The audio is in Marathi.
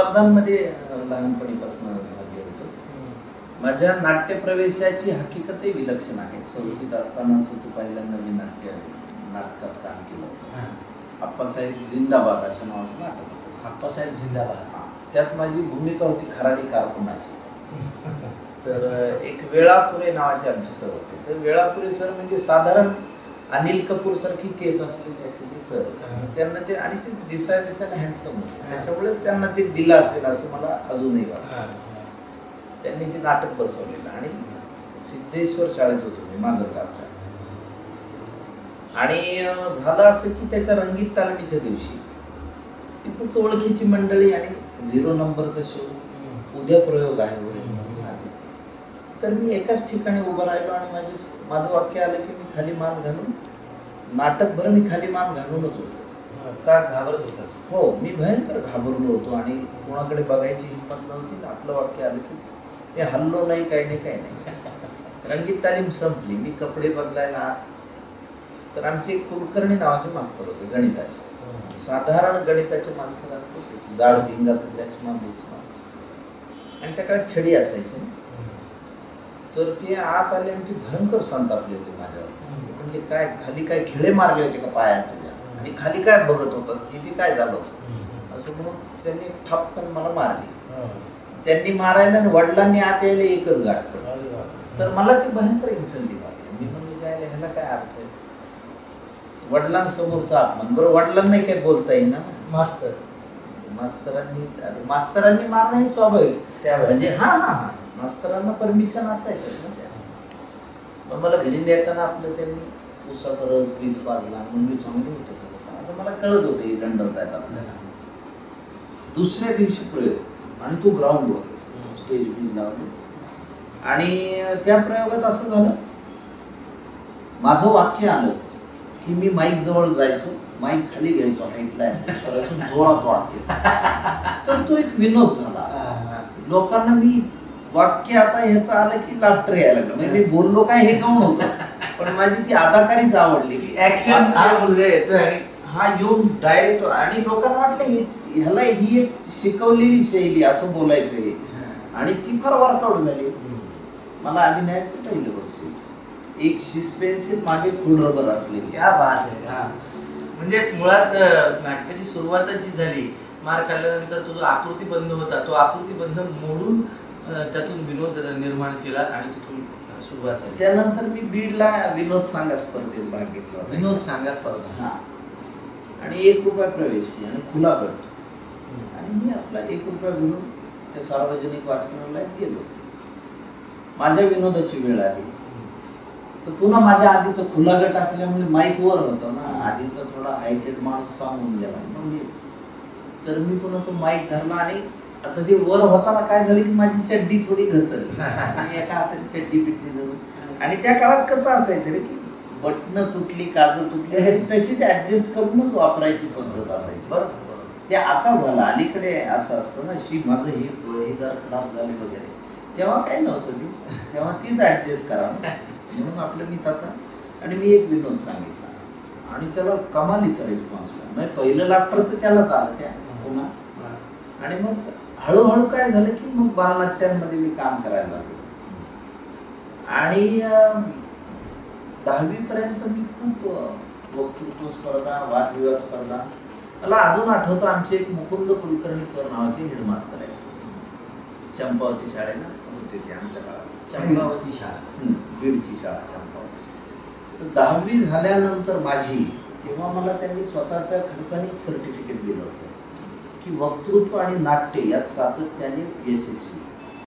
स्पर्धांमध्ये लहानपणीपासून भाग घ्यायचो. माझ्या नाट्य प्रवेशाची हकीकतही विलक्षण आहे. चौथीत असतानाच तू पहिल्यांदा मी नाट्य नाटकात काम केलं होतं. आप्पासाहेब जिंदाबाद अशा नावाचं नाटक होतं. आप्पासाहेब जिंदाबाद. त्यात माझी भूमिका होती खराडी कारकुनाची. तर एक वेळापुरे नावाचे आमचे सर होते. तर वेळापुरे सर म्हणजे साधारण अनिल कपूर सारखी केस असलेले असे ते सर. त्यांना ते आणि ते दिसाय दिसायला हँडसम होते. त्याच्यामुळेच त्यांना ते दिलं असेल असं मला अजूनही वाटतं. त्यांनी ते नाटक बसवलेलं. आणि सिद्धेश्वर शाळेत होतो मी माजलगावच्या आणि झालं असं की त्याच्या रंगीत तालमीच्या दिवशी ती फक्त ओळखीची मंडळी आणि झिरो नंबरचा शो. उद्या प्रयोग आहे वगैरे हम्म. म्हणून आले ते. तर मी एकाच ठिकाणी उभं राहिलो आणि माझे माझं वाक्य आलं की मी खाली मान घालून नाटकभर मी खाली मान घालूनच होतो. का घाबरत होतास? हो मी भयंकर घाबरलो होतो आणि कोणाकडे बघायची हिंमत नव्हती आपलं वाक्य आलं की हे हल्लो नाही काही नाही काही नाही. रंगीत तालीम संपली. मी कपडे बदलायला. तर आमचे कुलकर्णी नावाचे मास्तर होते गणिताचे. साधारण गणिताचे मास्तर असतात. तसे. जाड भिंगाचा चष्मा बिस्मा आणि त्या काळात छडी असायची. तर ते आत आले आणि ती भयंकर संतापली होती माझ्यावर. म्हणजे काय खाली काय खिळे मारले होते का पायात तुझ्या? आणि खाली काय बघत होतास? तिथे काय झालं होतं? असं म्हणून त्यांनी ठपकन मला मारली. त्यांनी मारायला आणि वडिलांनी आत यायला एकच गाठ तर मला ती भयंकर इन्सल्टिंग वाटली मी म्हणले जायला ह्याला काय अर्थ आहे? वडिलांसमोरचा अपमान. बरं वडिलांनाही काही बोलता येईना ना? मास्तर. मास्तरांनी मास्तरांनी मारणं हे स्वाभाविक. म्हणजे हा हा हा. मास्तरांना परमिशन असायचं ना त्या. मग मला घरी नेताना आपलं त्यांनी उसाचा रस बीज पाजला म्हणून मी चांगलं होतो. मला कळत होतं हे गंडवत आहेत आपल्याला. दुसऱ्या दिवशी प्रयोग. आणि तो ग्राउंडवर. स्टेज बीज लावली. आणि त्या प्रयोगात असं झालं. माझं वाक्य आलं की मी माईक जवळ जायचो. माईक खाली घ्यायचो हाईटला जोरात वाक्य. तर तो एक विनोद झाला. लोकांना मी वाक्य आता ह्याचं आलं की लाफ्टर यायला लागलं. म्हणजे मी बोललो काय हे काऊन होतं? पण माझी ती अदाकारीच आवडली की ऍक्शन हा मुलगा येतोय आणि हा येऊन डायरेक्ट आणि लोकांना वाटलं हे ह्याला ही एक शिकवलेली शैली असं बोलायचं हे. आणि ती फार वर्कआउट झाली. मला अभिनयाचं पहिलं बक्षीस. एक शिस पेन्सिल मागे फुल रबर असलेली. क्या बात आहे हा. म्हणजे मुळात नाटकाची सुरुवातच जी झाली मार खाल्ल्यानंतर तो जो आकृती बंध होता तो आकृती बंध मोडून त्यातून विनोद निर्माण केला आणि तिथून सुरुवात झाली. त्यानंतर मी बीडला विनोद सांगा स्पर्धेत भाग घेतला होता. विनोद सांगा स्पर्धा. हा. आणि एक रुपया प्रवेश फी आणि खुला गट. आणि मी आपला एक रुपया भरून त्या सार्वजनिक वाचनालयात गेलो. माझ्या विनोदाची वेळ आली. तर पुन्हा माझ्या आधीचा खुला गट असल्यामुळे माईक वर होता ना. आधीचा थोडा हायटेड माणूस सांगून गेला. तर मी पुन्हा तो माईक धरला आणि आता ते वर होताना काय झालं की माझी चड्डी थोडी घसरली. एका हाताने चड्डी पिट्टी धरून. आणि त्या काळात कसं असायचं रे की बटणं तुटली काजं तुटली आणि तशीच ऍडजस्ट करूनच वापरायची पद्धत असायची. बरं ते आता झालं. अलीकडे असं असतं ना शी माझं हे हे जरा खराब झाले वगैरे. तेव्हा काय नव्हतं ती. तेव्हा तीच ऍडजस्ट करा. म्हणून आपलं मी तसा. आणि मी एक विनोद सांगितला. आणि त्याला कमालीचा रिस्पॉन्स म्हणजे पहिलं लाफ्टर तर त्यालाच आलं त्या पुन्हा आणि मग हळूहळू काय झालं की मग बालनाट्यांमध्ये मी काम करायला लागलो. आणि अं, दहावीपर्यंत मी खूप वक्तृत्व स्पर्धा वादविवाद स्पर्धा मला अजून आठवतं आमचे एक मुकुंद कुलकर्णी सर नावाचे हेडमास्तर आहेत. चंपावती शाळेला होते ते आमच्या काळात. चंपावती शाळा. बीडची शाळा चंपावती. तर दहावी झाल्यानंतर माझी तेव्हा मला त्यांनी स्वतःच्या खर्चाने एक सर्टिफिकेट दिलं होतं. की वक्तृत्व आणि नाट्य यात सातत्याने यशस्वी.